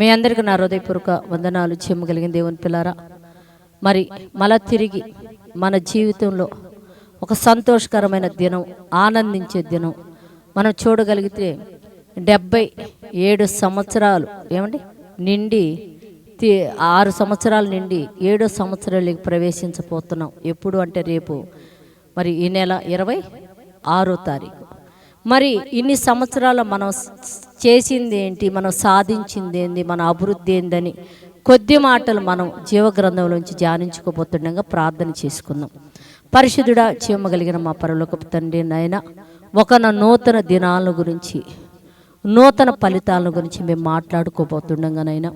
మీ అందరికీ నా హృదయపూర్వక వందనాలు చెమ్మగలిగిన దేవుని పిల్లారా. మరి మళ్ళా తిరిగి మన జీవితంలో ఒక సంతోషకరమైన దినం ఆనందించే దినం మనం చూడగలిగితే డెబ్బై ఏడు సంవత్సరాలు ఏమండి? నిండి ఆరు సంవత్సరాల నుండి ఏడో సంవత్సరాలకి ప్రవేశించబోతున్నాం. ఎప్పుడు అంటే రేపు. మరి ఈ నెల ఇరవై ఆరో తారీఖు. మరి ఇన్ని సంవత్సరాలు మనం చేసింది ఏంటి మనం సాధించింది ఏంది మన అభివృద్ధి ఏందని కొద్ది మాటలు మనం జీవగ్రంథంలోంచి ధ్యానించుకోబోతుండగా ప్రార్థన చేసుకుందాం. పరిశుద్ధుడా చీమగలిగిన మా పరలోకపు తండ్రి నాయన ఒక నూతన దినాల గురించి నూతన ఫలితాల గురించి మేము మాట్లాడుకోబోతుండగానైనా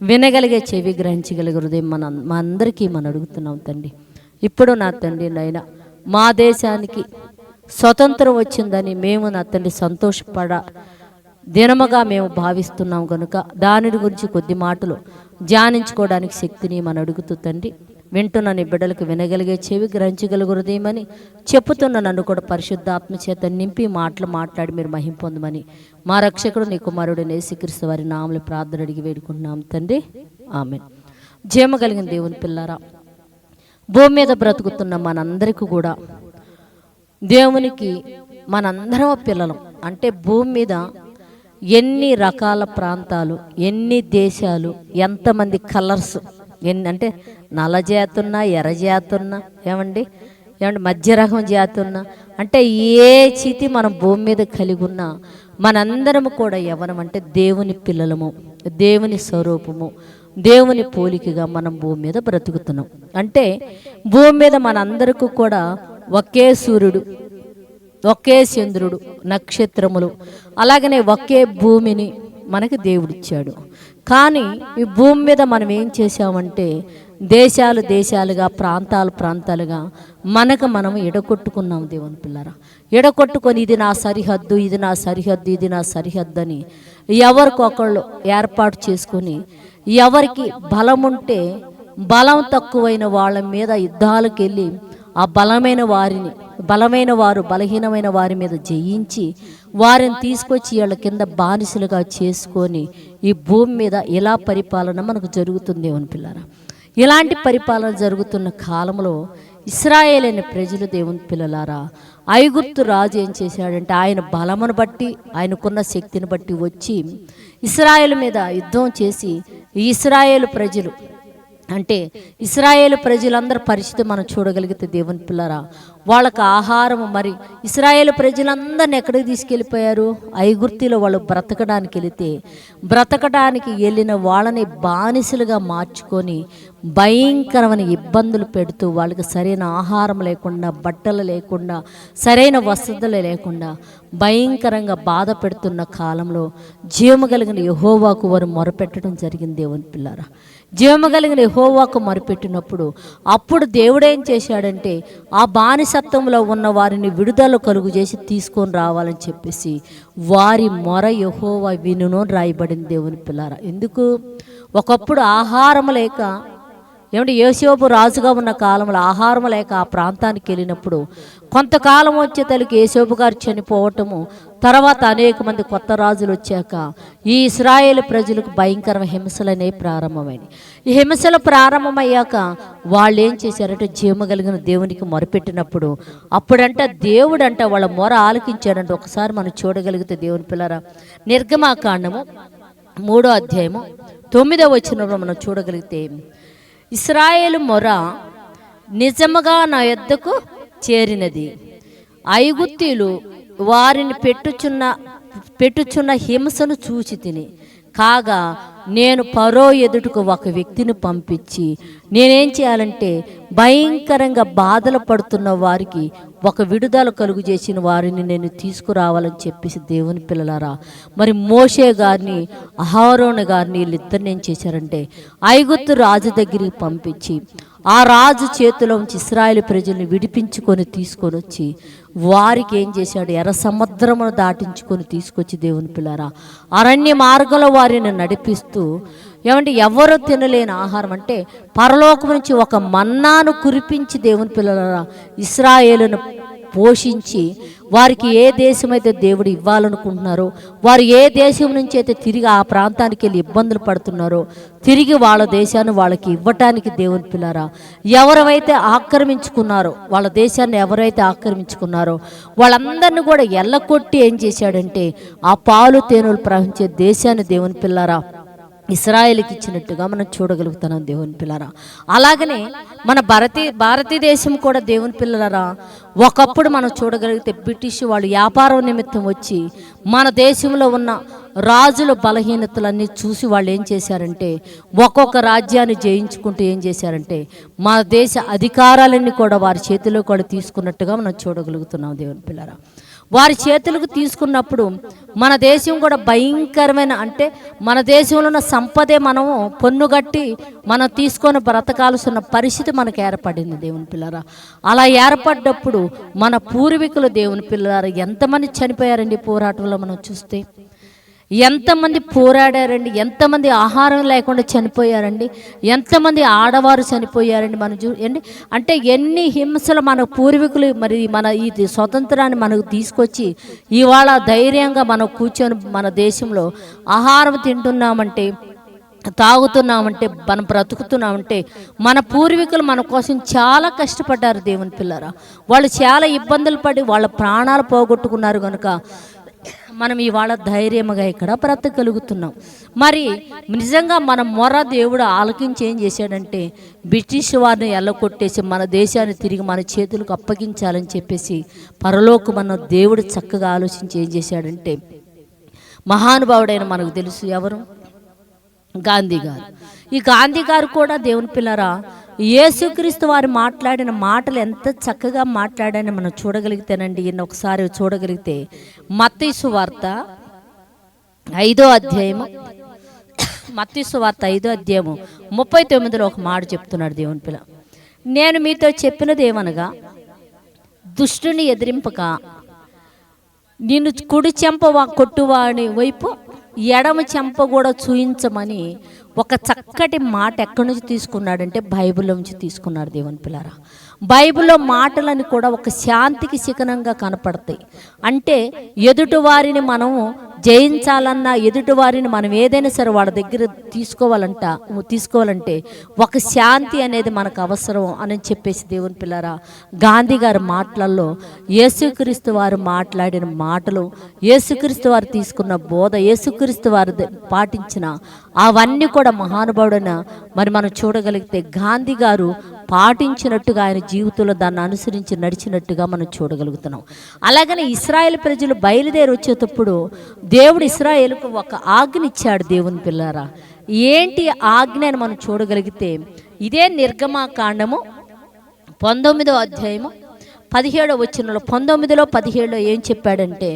వినగలిగే చెవి గ్రహించగలిగే హృదయం మన మా అందరికీ మనం అడుగుతున్నాం తండ్రి. ఇప్పుడు నా తండ్రి నాయన మా దేశానికి స్వతంత్రం వచ్చిందని మేము నా తల్లి సంతోషపడ దినముగా మేము భావిస్తున్నాం కనుక దాని గురించి కొద్ది మాటలు ధ్యానించుకోవడానికి శక్తిని మనం అడుగుతూ తండ్రి వింటున్న నీ బిడ్డలకు వినగలిగే చెవి గ్రహించగలుగురుదేమని చెప్పుతున్న నన్ను కూడా పరిశుద్ధాత్మ చేత నింపి మాటలు మాట్లాడి మీరు మహింపొందమని మా రక్షకుడు నీ కుమారుడు నేసిక్రీస్తు వారి నామలు ప్రార్థన అడిగి వేడుకుంటున్నాం తండ్రి. ఆమె జయమ కలిగిన దేవుని పిల్లారా భూమి మీద బ్రతుకుతున్న మనందరికీ కూడా దేవునికి మనందరం పిల్లలం. అంటే భూమి మీద ఎన్ని రకాల ప్రాంతాలు ఎన్ని దేశాలు ఎంతమంది కలర్స్ ఎన్ని అంటే నల్ల జాతి ఎర్ర జాతున్నా ఏమండి? ఏమండి? మధ్య రకం జాతి అంటే ఏ చితి మనం భూమి మీద కలిగి ఉన్నా మనందరము కూడా ఎవరం అంటే దేవుని పిల్లలము దేవుని స్వరూపము దేవుని పోలికగా మనం భూమి మీద బ్రతుకుతున్నాం. అంటే భూమి మీద మనందరికీ కూడా ఒకే సూర్యుడు ఒకే చంద్రుడు నక్షత్రములు అలాగనే ఒకే భూమిని మనకి దేవుడిచ్చాడు. కానీ ఈ భూమి మీద మనం ఏం చేసామంటే దేశాలు దేశాలుగా ప్రాంతాలు ప్రాంతాలుగా మనకు మనం ఎడగొట్టుకున్నాం దేవుని పిల్లరా. ఎడగొట్టుకొని ఇది నా సరిహద్దు ఇది నా సరిహద్దు ఇది నా సరిహద్దు అని ఎవరికొకళ్ళు ఏర్పాటు చేసుకొని ఎవరికి బలం ఉంటే బలం తక్కువైన వాళ్ళ మీద యుద్ధాలకు వెళ్ళి ఆ బలమైన వారిని బలమైన వారు బలహీనమైన వారి మీద జయించి వారిని తీసుకొచ్చి వాళ్ళ కింద బానిసలుగా చేసుకొని ఈ భూమి మీద ఇలా పరిపాలన మనకు జరుగుతుంది అని పిల్లరా? ఇలాంటి పరిపాలన జరుగుతున్న కాలంలో ఇస్రాయేల్ అనే ప్రజలు దేవుని పిల్లలారా ఐగుప్తు రాజు ఏం చేశాడంటే ఆయన బలమును బట్టి ఆయనకున్న శక్తిని బట్టి వచ్చి ఇస్రాయేల్ మీద యుద్ధం చేసి ఇస్రాయేల్ ప్రజలు అంటే ఇస్రాయేల్ ప్రజలందరి పరిస్థితి మనం చూడగలిగితే దేవుని పిల్లరా. వాళ్ళకి ఆహారం మరి ఇస్రాయేల్ ప్రజలందరిని ఎక్కడికి తీసుకెళ్ళిపోయారు? ఐగుర్తిలో వాళ్ళు బ్రతకడానికి వెళితే బ్రతకడానికి వెళ్ళిన వాళ్ళని బానిసలుగా మార్చుకొని భయంకరమైన ఇబ్బందులు పెడుతూ వాళ్ళకి సరైన ఆహారం లేకుండా బట్టలు లేకుండా సరైన వసతులు లేకుండా భయంకరంగా బాధ పెడుతున్న కాలంలో జీవము కలిగిన యహోవాకు వారు మొరపెట్టడం జరిగింది దేవుని పిల్లారా. జీవము కలిగిన యహోవాకు మొరపెట్టినప్పుడు అప్పుడు దేవుడేం చేశాడంటే ఆ బానిసత్వంలో ఉన్న వారిని విడుదల కలుగు చేసి తీసుకొని రావాలని చెప్పేసి వారి మొర యహోవా వినును అని రాయబడింది దేవుని పిల్లారా. ఎందుకు? ఒకప్పుడు ఆహారం లేక ఏమంటే యేసోపు రాజుగా ఉన్న కాలంలో ఆహారం లేక ఆ ప్రాంతానికి వెళ్ళినప్పుడు కొంతకాలం వచ్చే తల్లికి యేసోపు గారు చనిపోవటము తర్వాత అనేక మంది కొత్త రాజులు వచ్చాక ఈ ఇస్రాయేల్ ప్రజలకు భయంకరమైన హింసలనే ప్రారంభమైనవి ఈ హింసలు ప్రారంభమయ్యాక వాళ్ళు ఏం చేశారంటే జీవ కలిగిన దేవునికి మొరపెట్టినప్పుడు అప్పుడంట దేవుడంట వాళ్ళ మొర ఆలకించాడంటే. ఒకసారి మనం చూడగలిగితే దేవుని పిల్లరా నిర్గమాకాండము మూడో అధ్యాయము తొమ్మిదో వచ్చినప్పుడు మనం చూడగలిగితే ఇస్రాయేల్ మొర నిజముగా నా యొద్దకు చేరినది. ఐగుత్తీలు వారిని పెట్టుచున్న పెట్టుచున్న హింసను చూచి తిని కాగా నేను పరో ఎదుటకు ఒక వ్యక్తిని పంపించి నేనేం చేయాలంటే భయంకరంగా బాధలు పడుతున్న వారికి ఒక విడుదల కలుగు చేసిన వారిని నేను తీసుకురావాలని చెప్పేసి దేవుని పిల్లలారా మరి మోషే గారిని అహారోణ గారిని వీళ్ళిద్దరు నేను చేశారంటే ఐగుత్తు రాజు దగ్గరికి పంపించి ఆ రాజు చేతిలో ఉంచి ఇస్రాయేల్ ప్రజల్ని విడిపించుకొని తీసుకొని వచ్చి వారికి ఏం చేశాడు? ఎర్ర సముద్రమును దాటించుకొని తీసుకొచ్చి దేవుని పిల్లరా అరణ్య మార్గంలో వారిని నడిపిస్తూ ఏమంటే ఎవరు తినలేని ఆహారం అంటే పరలోకం నుంచి ఒక మన్నాను కురిపించి దేవుని పిల్లరా ఇస్రాయేలును పోషించి వారికి ఏ దేశమైతే దేవుడు ఇవ్వాలనుకుంటున్నారో వారు ఏ దేశం నుంచి అయితే తిరిగి ఆ ప్రాంతానికి వెళ్ళి ఇబ్బందులు పడుతున్నారో తిరిగి వాళ్ళ దేశాన్ని వాళ్ళకి ఇవ్వటానికి దేవుని పిల్లారా ఎవరైతే ఆక్రమించుకున్నారో వాళ్ళ దేశాన్ని ఎవరైతే ఆక్రమించుకున్నారో వాళ్ళందరినీ కూడా ఎల్లకొట్టి ఏం చేశాడంటే ఆ పాలు తేనెలు ప్రవహించే దేశాన్ని దేవుని పిల్లారా ఇస్రాయేల్కి ఇచ్చినట్టుగా మనం చూడగలుగుతున్నాం దేవుని పిల్లరా. అలాగనే మన భారతీ భారతదేశం కూడా దేవుని పిల్లలరా ఒకప్పుడు మనం చూడగలిగితే బ్రిటిష్ వాళ్ళు వ్యాపారం నిమిత్తం వచ్చి మన దేశంలో ఉన్న రాజుల బలహీనతలన్నీ చూసి వాళ్ళు ఏం చేశారంటే ఒక్కొక్క రాజ్యాన్ని జయించుకుంటూ ఏం చేశారంటే మన దేశ అధికారాలన్నీ కూడా వారి చేతిలో కూడా తీసుకున్నట్టుగా మనం చూడగలుగుతున్నాం దేవుని పిల్లరా. వారి చేతులకు తీసుకున్నప్పుడు మన దేశం కూడా భయంకరమైన అంటే మన దేశంలో ఉన్న సంపదే మనము పొన్నుగట్టి మనం తీసుకొని బ్రతకాల్సిన పరిస్థితి మనకు ఏర్పడింది దేవుని పిల్లరా. అలా ఏర్పడ్డప్పుడు మన పూర్వీకులు దేవుని పిల్లరా ఎంతమంది చనిపోయారండి పోరాటంలో మనం చూస్తే? ఎంతమంది పోరాడారండి? ఎంతమంది ఆహారం లేకుండా చనిపోయారండి? ఎంతమంది ఆడవారు చనిపోయారండి? మనం చూ అంటే ఎన్ని హింసలు మన పూర్వీకులు మరి మన ఈ స్వతంత్రాన్ని మనకు తీసుకొచ్చి ఇవాళ ధైర్యంగా మనం కూర్చొని మన దేశంలో ఆహారం తింటున్నామంటే తాగుతున్నామంటే మనం బ్రతుకుతున్నామంటే మన పూర్వీకులు మన కోసం చాలా కష్టపడ్డారు దేవుని పిల్లరా. వాళ్ళు చాలా ఇబ్బందులు పడి వాళ్ళ ప్రాణాలు పోగొట్టుకున్నారు కనుక మనం ఇవాళ ధైర్యముగా ఇక్కడ బ్రతకగలుగుతున్నాం. మరి నిజంగా మన మొర దేవుడు ఆలకించి ఏం చేశాడంటే బ్రిటిష్ వారిని ఎల్లకొట్టేసి మన దేశాన్ని తిరిగి మన చేతులకు అప్పగించాలని చెప్పేసి పరలోక మన దేవుడు చక్కగా ఆలోచించి ఏం చేశాడంటే మహానుభావుడైన మనకు తెలుసు ఎవరు? గాంధీ గారు. ఈ గాంధీ గారు కూడా దేవుని పిల్లరా యేసుక్రీస్తు వారు మాట్లాడిన మాటలు ఎంత చక్కగా మాట్లాడాయని మనం చూడగలిగితేనండి. ఈయన ఒకసారి చూడగలిగితే మత్తీసు వార్త ఐదో అధ్యాయము. మత్తీసు వార్త ఐదో అధ్యాయము ముప్పై తొమ్మిదిలో ఒక మాట చెప్తున్నాడు దేవుని పిల్ల. నేను మీతో చెప్పినది ఏమనగా దుష్టుని ఎదిరింపక నిన్ను కుడి చెంప వా- కొట్టువాని వైపు ఎడమ చెంప కూడా చూయించమని ఒక చక్కటి మాట ఎక్కడి నుంచి తీసుకున్నాడంటే బైబిల్ నుంచి తీసుకున్నాడు దేవుని పిల్లారా. బైబిల్లో మాటలని కూడా ఒక శాంతికి శిఖనంగా కనపడతాయి. అంటే ఎదుటి వారిని మనము జయించాలన్నా ఎదుటి వారిని మనం ఏదైనా సరే వాళ్ళ దగ్గర తీసుకోవాలంట తీసుకోవాలంటే ఒక శాంతి అనేది మనకు అవసరం అని చెప్పేసి దేవుని పిల్లరా గాంధీ గారి మాటలలో యేసుక్రీస్తు వారు మాట్లాడిన మాటలు యేసుక్రీస్తు వారు తీసుకున్న బోధ యేసుక్రీస్తు వారు పాటించిన అవన్నీ కూడా మహానుభావుడైన మరి మనం చూడగలిగితే గాంధీ గారు పాటించినట్టుగా ఆయన జీవితంలో దాన్ని అనుసరించి నడిచినట్టుగా మనం చూడగలుగుతున్నాం. అలాగనే ఇస్రాయేల్ ప్రజలు బయలుదేరి వచ్చేటప్పుడు దేవుడు ఇస్రాయేల్కు ఒక ఆజ్ఞ ఇచ్చాడు దేవుని పిల్లారా. ఏంటి ఆజ్ఞ అని మనం చూడగలిగితే ఇదే నిర్గమాకాండము పంతొమ్మిదో అధ్యాయము పదిహేడో వచ్చినలో పంతొమ్మిదిలో పదిహేడులో ఏం చెప్పాడంటే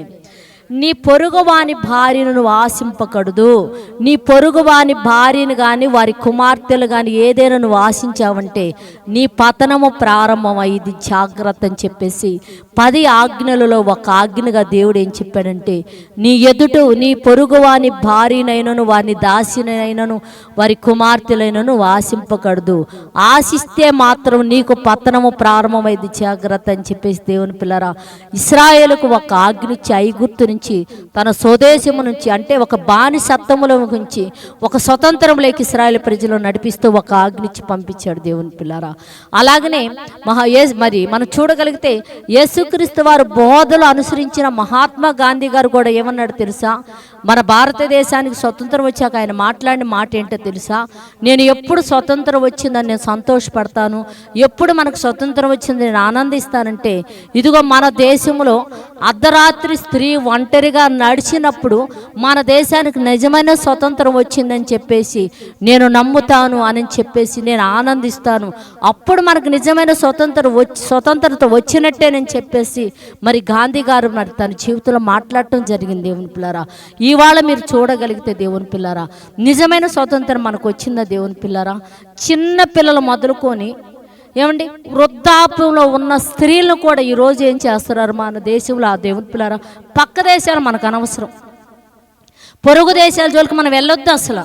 నీ పొరుగువాని భార్యను నువ్వు ఆశింపకూడదు. నీ పొరుగువాని భార్యను కానీ వారి కుమార్తెలు కానీ ఏదైనా నువ్వు ఆశించావంటే నీ పతనము ప్రారంభమైంది జాగ్రత్త అని చెప్పేసి పది ఆజ్ఞలలో ఒక ఆజ్ఞగా దేవుడు ఏం చెప్పాడంటే నీ ఎదుట నీ పొరుగువాని భార్యనైనను వారిని దాసినైనను వారి కుమార్తెలైనను ఆశింపకూడదు. ఆశిస్తే మాత్రం నీకు పతనము ప్రారంభమైంది జాగ్రత్త అని చెప్పేసి దేవుని పిల్లరా ఇస్రాయేలుకు ఒక ఆజ్ఞ ఇచ్చి ఐగుప్తు నుంచి తన స్వదేశము నుంచి అంటే ఒక బానిసత్వముల నుంచి ఒక స్వతంత్రంలోకి ఇస్రాయల్ ప్రజలు నడిపిస్తూ ఒక ఆజ్ఞిచ్చి పంపించాడు దేవుని పిల్లారా. అలాగనే మహా ఏ మరి మనం చూడగలిగితే యేసుక్రీస్తు వారు బోధలు అనుసరించిన మహాత్మా గాంధీ గారు కూడా ఏమన్నాడు తెలుసా? మన భారతదేశానికి స్వతంత్రం వచ్చాక ఆయన మాట్లాడిన మాట ఏంటో తెలుసా? నేను ఎప్పుడు స్వతంత్రం వచ్చిందని నేను సంతోషపడతాను ఎప్పుడు మనకు స్వతంత్రం వచ్చింది నేను ఆనందిస్తానంటే ఇదిగో మన దేశంలో అర్ధరాత్రి స్త్రీ ఒంటరిగా నడిచినప్పుడు మన దేశానికి నిజమైన స్వతంత్రం వచ్చిందని చెప్పేసి నేను నమ్ముతాను అని చెప్పేసి నేను ఆనందిస్తాను. అప్పుడు మనకు నిజమైన స్వతంత్రం వచ్చి స్వతంత్రత వచ్చినట్టేనని చెప్పేసి మరి గాంధీ గారు మరి తన జీవితంలో మాట్లాడటం జరిగింది దేవుని పిల్లరా. ఇవాళ మీరు చూడగలిగితే దేవుని పిల్లరా నిజమైన స్వతంత్రం మనకు వచ్చిందా దేవుని పిల్లరా? చిన్న పిల్లలు మొదలుకొని ఏమండి? వృద్ధాప్యంలో ఉన్న స్త్రీలను కూడా ఈరోజు ఏం చేస్తున్నారు మన దేశంలో? ఆ దేవుని పిల్లరా పక్క దేశాలు మనకు అనవసరం. పొరుగు దేశాల జోలికి మనం వెళ్ళొద్దు అసలు.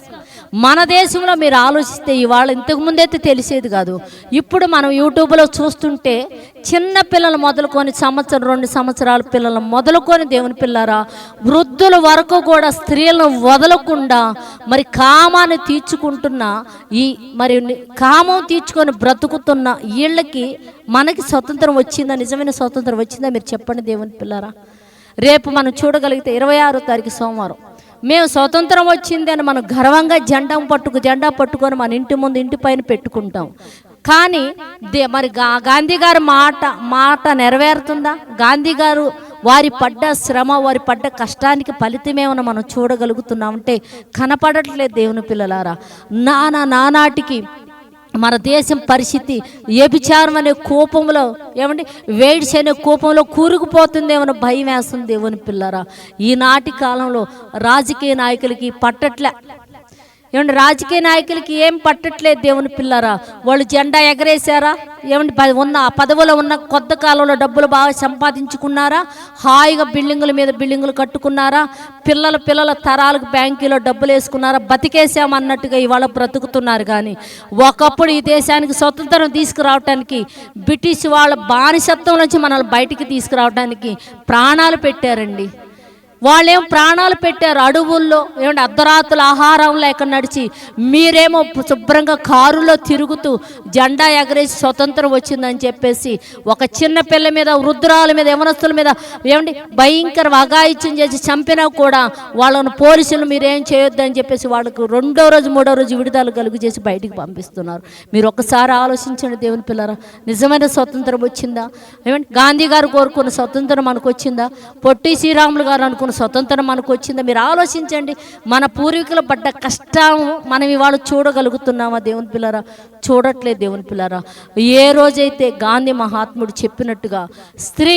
మన దేశంలో మీరు ఆలోచిస్తే ఇవాళ ఇంతకుముందైతే తెలిసేది కాదు. ఇప్పుడు మనం యూట్యూబ్లో చూస్తుంటే చిన్న పిల్లలు మొదలుకొని సంవత్సరం రెండు సంవత్సరాల పిల్లలు మొదలుకొని దేవుని పిల్లరా వృద్ధుల వరకు కూడా స్త్రీలను వదలకుండా మరి కామాన్ని తీర్చుకుంటున్న ఈ మరి కామం తీర్చుకొని బ్రతుకుతున్న వీళ్ళకి మనకి స్వతంత్రం వచ్చిందా నిజమైన స్వతంత్రం వచ్చిందా మీరు చెప్పండి దేవుని పిల్లరా. రేపు మనం చూడగలిగితే ఇరవై ఆరో తారీఖు సోమవారం. మేము స్వతంత్రం వచ్చింది అని మనం గర్వంగా జెండా పట్టుకు జెండా పట్టుకొని మన ఇంటి ముందు ఇంటి పైన పెట్టుకుంటాం. కానీ దే మరి గా గాంధీ గారి మాట మాట నెరవేరుతుందా? గాంధీ గారు వారి పడ్డ శ్రమ వారి పడ్డ కష్టానికి ఫలితమేమన్నా మనం చూడగలుగుతున్నామంటే కనపడట్లేదు దేవుని పిల్లలారా. నానా నానాటికి మన దేశం పరిస్థితి వ్యభిచారం అనే కోపంలో ఏమండి? వేడిస్ అనే కోపంలో కూరుకుపోతుందేమో భయం వేస్తుంది దేవుని పిల్లరా. ఈనాటి కాలంలో రాజకీయ నాయకులకి పట్టట్లే. ఏమండి రాజకీయ నాయకులకి ఏం పట్టట్లేదు దేవుని పిల్లరా? వాళ్ళు జెండా ఎగరేశారా? ఏమండి ప- ఉన్న పదవులో ఉన్న కొత్త కాలంలో డబ్బులు బాగా సంపాదించుకున్నారా? హాయిగా బిల్డింగుల మీద బిల్డింగులు కట్టుకున్నారా? పిల్లల పిల్లల తరాలకు బ్యాంకులో డబ్బులు వేసుకున్నారా? బతికేసామన్నట్టుగా ఇవాళ బ్రతుకుతున్నారు కానీ ఒకప్పుడు ఈ దేశానికి స్వతంత్రం తీసుకురావటానికి బ్రిటిష్ వాళ్ళ బానిసత్వం నుంచి మనల్ని బయటికి తీసుకురావడానికి ప్రాణాలు పెట్టారండి. వాళ్ళేం ప్రాణాలు పెట్టారు అడవుల్లో? ఏమంటే అర్ధరాత్రుల ఆహారం లేక నడిచి మీరేమో శుభ్రంగా కారులో తిరుగుతూ జెండా ఎగరేసి స్వతంత్రం వచ్చిందని చెప్పేసి ఒక చిన్న పిల్ల మీద వృద్ధురాల మీద యవనస్తుల మీద ఏమండి భయంకర అగాయిత్యం చేసి చంపినా కూడా వాళ్ళను పోలీసులు మీరేం చేయొద్దని చెప్పేసి వాళ్ళకు రెండో రోజు మూడో రోజు విడుదల కలుగు చేసి బయటికి పంపిస్తున్నారు. మీరు ఒక్కసారి ఆలోచించండి దేవుని పిల్లరా నిజమైన స్వతంత్రం వచ్చిందా? ఏమంటే గాంధీ గారు కోరుకున్న స్వతంత్రం మనకు వచ్చిందా? పొట్టి శ్రీరాములు గారు అనుకున్న స్వతంత్రం మనకు వచ్చిందో. మీరు ఆలోచించండి మన పూర్వీకులు పడ్డ కష్టం మనం ఇవాళ చూడగలుగుతున్నామా దేవుని పిల్లరా? చూడట్లేదు దేవుని పిల్లరా. ఏ రోజైతే గాంధీ మహాత్ముడు చెప్పినట్టుగా స్త్రీ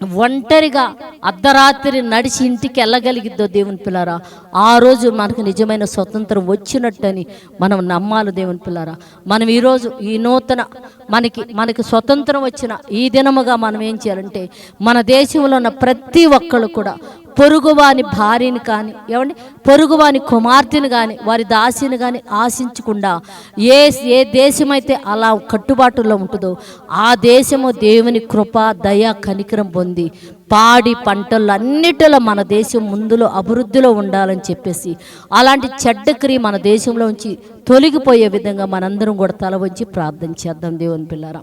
ఒంటరిగా అర్ధరాత్రి నడిచి ఇంటికి వెళ్ళగలిగిద్దో దేవుని పిల్లారా? ఆ రోజు మనకు నిజమైన స్వతంత్రం వచ్చినట్టని మనం నమ్మాలి దేవుని పిల్లారా? మనం ఈరోజు ఈ నూతన మనకి మనకి స్వతంత్రం వచ్చిన ఈ దినముగా మనం ఏం చేయాలంటే మన దేశంలో ఉన్న ప్రతి ఒక్కళ్ళు కూడా పొరుగువాని భార్యని కానీ ఏమండి? పొరుగువాని కుమార్తెను కానీ వారి దాసిని కానీ ఆశించకుండా ఏ ఏ దేశమైతే అలా కట్టుబాటులో ఉంటుందో ఆ దేశము దేవుని కృప దయ కనికరం పొంది పాడి పంటలన్నిటిలో మన దేశం ముందులో అభివృద్ధిలో ఉండాలని చెప్పేసి అలాంటి చెడ్డ క్రియ మన దేశంలో ఉంచి తొలగిపోయే విధంగా మనందరం కూడా తల వంచి ప్రార్థన చేద్దాం దేవుని పిల్లారా.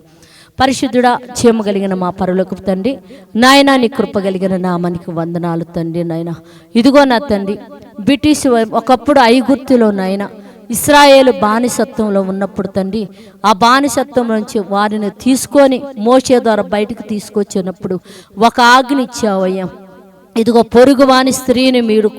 పరిశుద్ధుడా క్షేమ కలిగిన మా పరులకు తండ్రి. నాయన నీ కృప కలిగిన నామానికి వందనాలు తండ్రి నాయన. ఇదిగో నా తండ్రి బ్రిటిష్ వై- ఒకప్పుడు ఐగుర్తులో నాయన ఇస్రాయేల్ బానిసత్వంలో ఉన్నప్పుడు తండ్రి ఆ బానిసత్వం నుంచి వారిని తీసుకొని మోసే ద్వారా బయటకు తీసుకొచ్చినప్పుడు ఒక ఆజ్ఞ ఇచ్చావయ్యా. ఇదిగో పొరుగు వాని స్త్రీని మీరు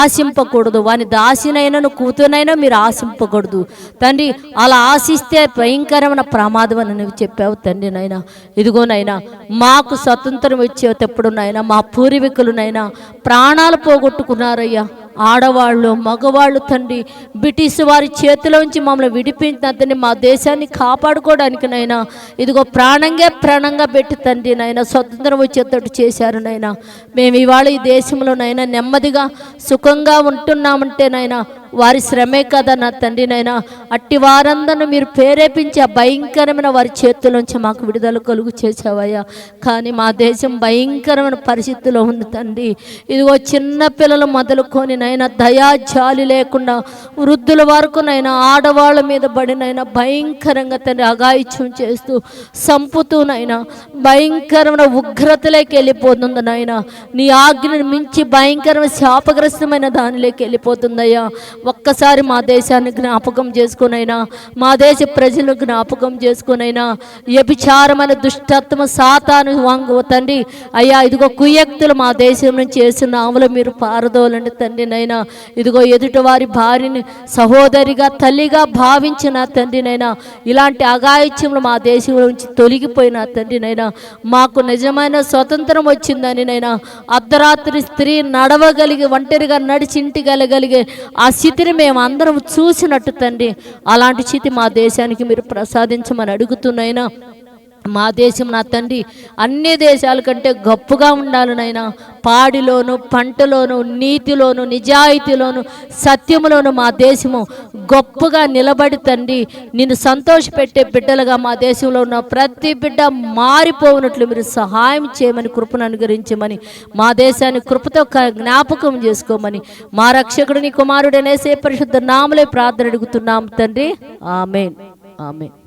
ఆశింపకూడదు. వాని దాసినైనను కూతునైనా మీరు ఆశింపకూడదు. తండ్రి అలా ఆశిస్తే భయంకరమైన ప్రమాదం అని నువ్వు చెప్పావు తండ్రి నాయన. ఇదిగోనైనా మాకు స్వతంత్రం వచ్చేటప్పుడు నాయన మా పూర్వీకులనైనా ప్రాణాలు పోగొట్టుకున్నారయ్యా. ఆడవాళ్ళు మగవాళ్ళు తండ్రి బ్రిటిష్ వారి చేతిలోంచి మమ్మల్ని విడిపించిన తండ్రి మా దేశాన్ని కాపాడుకోవడానికి నైనా ఇదిగో ప్రాణంగా ప్రాణంగా పెట్టి తండ్రి నాయన స్వతంత్రం వచ్చేటట్టు చేశారు నాయన మేము ఇవాళ ఈ దేశంలోనైనా నెమ్మదిగా సుఖంగా ఉంటున్నామంటే నాయన వారి శ్రమే కదా నా తండ్రి నైనా అట్టి వారందరిని మీరు ప్రేరేపించి ఆ భయంకరమైన వారి చేతుల నుంచి మాకు విడుదల కలుగు చేసావయ్యా కానీ మా దేశం భయంకరమైన పరిస్థితిలో ఉంది తండ్రి. ఇదిగో చిన్న పిల్లలు మొదలుకొని నైనా దయా జాలి లేకుండా వృద్ధుల వరకు నైనా ఆడవాళ్ళ మీద పడినైనా భయంకరంగా తండ్రి అగాయిత్యం చేస్తూ సంపుతూనైనా భయంకరమైన ఉగ్రతలోకి వెళ్ళిపోతుంది నాయన. నీ ఆజ్ఞను మించి భయంకరమైన శాపగ్రస్తమైన దానిలోకి వెళ్ళిపోతుందయ్యా. ఒక్కసారి మా దేశాన్ని జ్ఞాపకం చేసుకునైనా మా దేశ ప్రజలను జ్ఞాపకం చేసుకునైనా వ్యభిచారమైన దుష్టత్మ సాతాను వాంగు తండ్రి అయ్యా ఇదిగో కుయక్తులు మా దేశం నుంచి చేసిన ఆవులు మీరు పారదోలండి తండ్రి నైనా. ఇదిగో ఎదుటి వారి భార్యని సహోదరిగా తల్లిగా భావించిన తండ్రినైనా ఇలాంటి అగాయిత్యములు మా దేశంలో నుంచి తొలగిపోయిన తండ్రినైనా మాకు నిజమైన స్వతంత్రం వచ్చిందని నైనా. అర్ధరాత్రి స్త్రీ నడవగలిగి ఒంటరిగా నడిచి ఇంటికి వెళ్ళగలిగే ఆ స్థితిని మేము అందరం చూసినట్టు తండ్రి. అలాంటి స్థితి మా దేశానికి మీరు ప్రసాదించమని అడుగుతున్నాయినా. మా దేశం నా తండ్రి అన్ని దేశాల కంటే గొప్పగా ఉండాలనైనా పాడిలోను పంటలోను నీతిలోను నిజాయితీలోను సత్యములోను మా దేశము గొప్పగా నిలబడి తండ్రి. నిన్ను సంతోషపెట్టే బిడ్డలుగా మా దేశంలో ఉన్న ప్రతి బిడ్డ మారిపోవునట్లు మీరు సహాయం చేయమని కృపను అనుగ్రహించమని మా దేశాన్ని కృపతో క- జ్ఞాపకం చేసుకోమని మా రక్షకుడిని కుమారుడనేసే పరిశుద్ధ నామలే ప్రార్థన అడుగుతున్నాం తండ్రి. ఆమెన్. ఆమెన్.